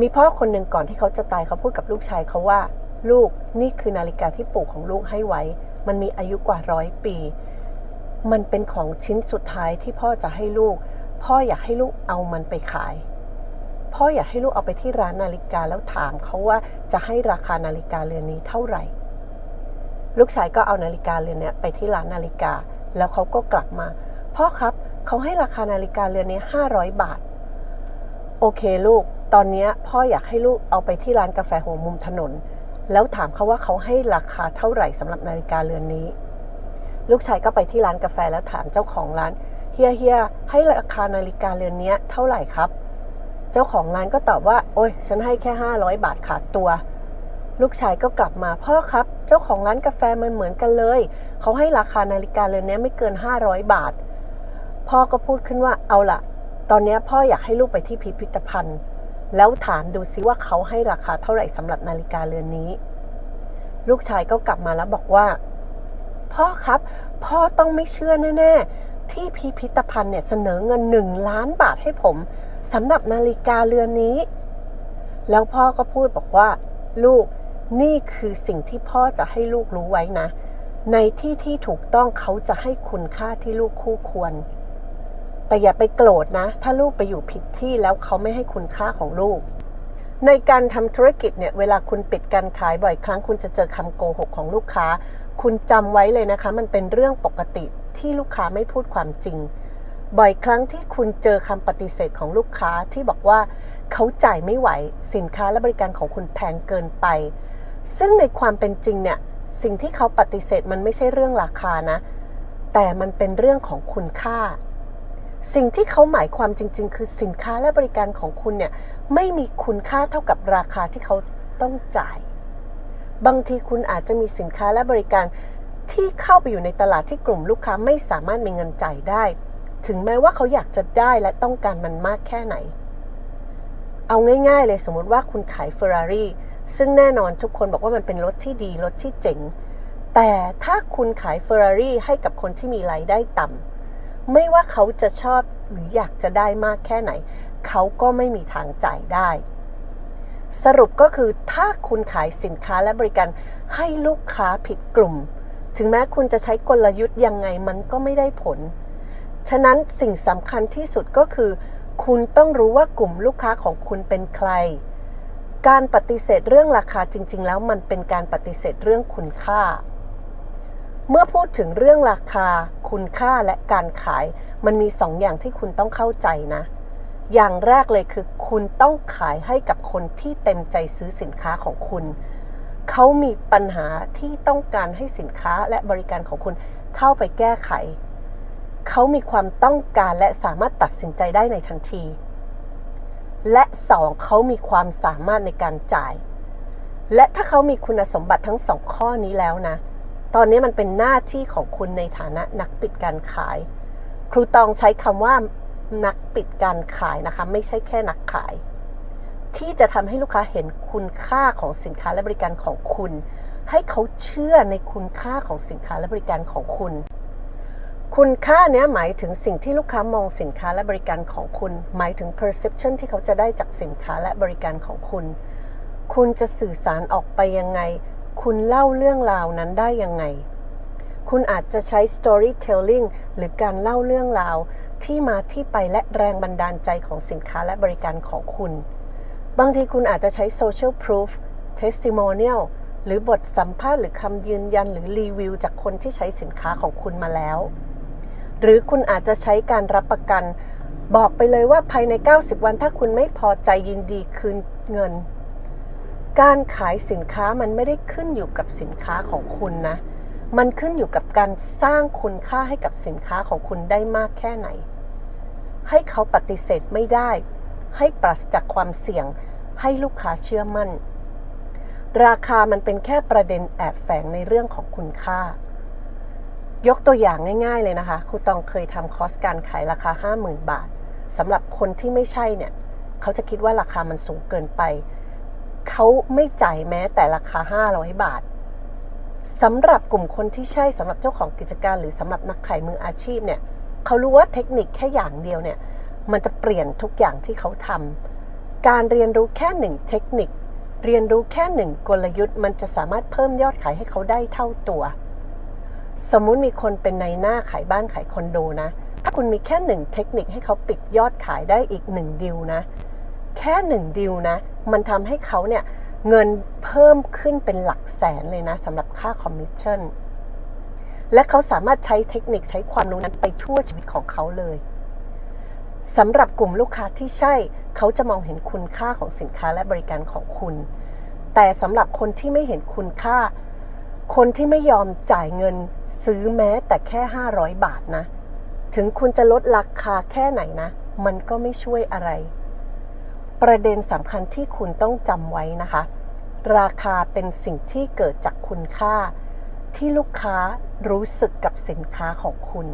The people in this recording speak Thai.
มีพ่อคนหนึ่งก่อนที่เขาจะตายเขาพูดกับลูกชายเขาว่า ลูกนี่คือนาฬิกาที่ปู่ของลูกให้ไว้ มันมีอายุกว่าร้อยปี มันเป็นของชิ้นสุดท้ายที่พ่อจะให้ลูก พ่ออยากให้ลูกเอามันไปขาย พ่ออยากให้ลูกเอาไปที่ร้านนาฬิกาแล้วถามเขาว่าจะให้ราคานาฬิกาเรือนนี้เท่าไหร่ ลูกชายก็เอานาฬิกาเรือนนี้ไปที่ร้านนาฬิกา แล้วเขาก็กลับมา พ่อครับเขาให้ราคานาฬิกาเรือนนี้ห้าร้อยบาท โอเคลูก ตอนนี้พ่ออยากให้ลูกเอาไปที่ร้านกาแฟหัวมุมถนน แล้วถามเขาว่าเขาให้ราคาเท่าไหร่สำหรับนาฬิกาเรือนนี้ ลูกชายก็ไปที่ร้านกาแฟแล้วถามเจ้าของร้านเฮียเฮียให้ราคานาฬิกาเรือนนี้เท่าไหร่ครับ เจ้าของร้านก็ตอบว่า โอ้ยฉันให้แค่ห้าร้อยบาทขาดตัว ลูกชายก็กลับมาพ่อครับ เจ้าของร้านกาแฟมันเหมือนกันเลย เขาให้ราคานาฬิกาเรือนนี้ไม่เกินห้าร้อยบาท พ่อก็พูดขึ้นว่าเอาล่ะตอนนี้พ่ออยากให้ลูกไปที่พิพิธภัณฑ์ แล้วถามดูซิว่าเขาให้ราคาเท่าไหร่สำหรับนาฬิกาเรือนนี้ ลูกชายก็กลับมาแล้วบอกว่า พ่อครับ พ่อต้องไม่เชื่อแน่ๆ ที่พิพิธภัณฑ์เนี่ยเสนอเงินหนึ่งล้านบาทให้ผมสำหรับนาฬิกาเรือนนี้ แล้วพ่อก็พูดบอกว่า ลูกนี่คือสิ่งที่พ่อจะให้ลูกรู้ไว้นะ ในที่ที่ถูกต้องเขาจะให้คุณค่าที่ลูกคู่ควร แต่อย่าไปโกรธนะ ถ้าลูกไปอยู่ผิดที่แล้วเขาไม่ให้คุณค่าของลูก ในการทำธุรกิจเนี่ย เวลาคุณปิดการขายบ่อยครั้ง คุณจะเจอคำโกหกของลูกค้า คุณจำไว้เลยนะคะ มันเป็นเรื่องปกติที่ลูกค้าไม่พูดความจริง บ่อยครั้งที่คุณเจอคำปฏิเสธของลูกค้าที่บอกว่าเขาจ่ายไม่ไหว สินค้าและบริการของคุณแพงเกินไป ซึ่งในความเป็นจริงเนี่ยสิ่งที่เขาปฏิเสธมันไม่ใช่เรื่องราคานะ แต่มันเป็นเรื่องของคุณค่า สิ่งที่เขาหมายความจริง ๆ คือสินค้าและบริการของคุณเนี่ยไม่มีคุณค่าเท่ากับราคาที่เขาต้องจ่าย บางทีคุณอาจจะมีสินค้าและบริการที่เข้าไปอยู่ในตลาดที่กลุ่มลูกค้าไม่สามารถมีเงินจ่ายได้ ถึงแม้ว่าเขาอยากจะได้และต้องการมันมากแค่ไหน เอาง่าย ๆ เลยสมมติว่าคุณขายเฟอร์รารี่ซึ่งแน่นอนทุกคนบอกว่ามันเป็นรถที่ดีรถที่เจ๋ง แต่ถ้าคุณขายเฟอร์รารี่ให้กับคนที่มีรายได้ต่ำ ไม่ว่าเขาจะชอบหรืออยากจะได้มากแค่ไหน เขาก็ไม่มีทางจ่ายได้ สรุปก็คือถ้าคุณขายสินค้าและบริการให้ลูกค้าผิดกลุ่ม ถึงแม้คุณจะใช้กลยุทธ์ยังไงมันก็ไม่ได้ผล ฉะนั้นสิ่งสำคัญที่สุดก็คือ คุณต้องรู้ว่ากลุ่มลูกค้าของคุณเป็นใคร การปฏิเสธเรื่องราคาจริง ๆ แล้วมันเป็นการปฏิเสธเรื่องคุณค่า เมื่อพูดถึงเรื่องราคา คุณค่าและการขาย มันมีสองอย่างที่คุณต้องเข้าใจนะ อย่างแรกเลยคือ คุณต้องขายให้กับคนที่เต็มใจซื้อสินค้าของคุณ เขามีปัญหาที่ต้องการให้สินค้าและบริการของคุณเข้าไปแก้ไข เขามีความต้องการและสามารถตัดสินใจได้ในทันที และสองเขามีความสามารถในการจ่าย และถ้าเขามีคุณสมบัติทั้งสองข้อนี้แล้วนะ ตอนนี้มันเป็นหน้าที่ของคุณในฐานะนักปิดการขาย ครูตองใช้คำว่านักปิดการขายนะคะ ไม่ใช่แค่นักขาย ที่จะทำให้ลูกค้าเห็นคุณค่าของสินค้าและบริการของคุณ ให้เขาเชื่อในคุณค่าของสินค้าและบริการของคุณ คุณค่าเนี้ยหมายถึงสิ่งที่ลูกค้ามองสินค้าและบริการของคุณ หมายถึง perception ที่เขาจะได้จากสินค้าและบริการของคุณ คุณจะสื่อสารออกไปยังไง คุณเล่าเรื่องราวนั้นได้ยังไง คุณอาจจะใช้ storytelling หรือการเล่าเรื่องราวที่มาที่ไปและแรงบันดาลใจของสินค้าและบริการของคุณ บางทีคุณอาจจะใช้ social proof testimonial หรือบทสัมภาษณ์หรือคำยืนยันหรือรีวิวจากคนที่ใช้สินค้าของคุณมาแล้ว หรือคุณอาจจะใช้การรับประกัน บอกไปเลยว่าภายใน 90 วันถ้าคุณไม่พอใจยินดีคืนเงิน การขายสินค้ามันไม่ได้ขึ้นอยู่กับสินค้าของคุณนะ มันขึ้นอยู่กับการสร้างคุณค่าให้กับสินค้าของคุณได้มากแค่ไหน ให้เขาปฏิเสธไม่ได้ ให้ปราศจากความเสี่ยง ให้ลูกค้าเชื่อมั่น ราคามันเป็นแค่ประเด็นแอบแฝงในเรื่องของคุณค่า ยกตัวอย่างง่ายๆเลยนะคะครูตองเคยทำคอร์สการขายราคา 50,000 บาทสำหรับคนที่ไม่ใช่เนี่ย เขาจะคิดว่าราคามันสูงเกินไป เขาไม่จ่ายแม้แต่ราคา 500 บาทสำหรับกลุ่มคนที่ใช่สำหรับเจ้าของกิจการ หรือสำหรับนักขายมืออาชีพเนี่ยเขารู้ว่าเทคนิคแค่อย่างเดียวเนี่ยมันจะเปลี่ยนทุกอย่างที่เขาทำการเรียนรู้แค่หนึ่งเทคนิค เรียนรู้แค่หนึ่งกลยุทธ์ มันจะสามารถเพิ่มยอดขายให้เขาได้เท่าตัว สมมุติมีคนเป็นในหน้าขายบ้านขายคอนโดนะ ถ้าคุณมีแค่หนึ่งเทคนิคให้เขาปิดยอดขายได้อีกหนึ่งดิวนะ แค่หนึ่งดิวนะ มันทำให้เขาเนี่ยเงินเพิ่มขึ้นเป็นหลักแสนเลยนะสำหรับค่าคอมมิชชั่น และเขาสามารถใช้เทคนิคใช้ความรู้นั้นไปทั่วชีวิตของเขาเลยสำหรับกลุ่มลูกค้าที่ใช่ เขาจะมองเห็นคุณค่าของสินค้าและบริการของคุณ แต่สำหรับคนที่ไม่เห็นคุณค่า คนที่ไม่ยอมจ่ายเงินซื้อแม้แต่แค่ 500 บาทนะ ถึงคุณจะลดราคาแค่ไหนนะ มันก็ไม่ช่วยอะไร ประเด็นสำคัญที่คุณต้องจำไว้นะคะ ราคาเป็นสิ่งที่เกิดจากคุณค่า ที่ลูกค้ารู้สึกกับสินค้าของคุณ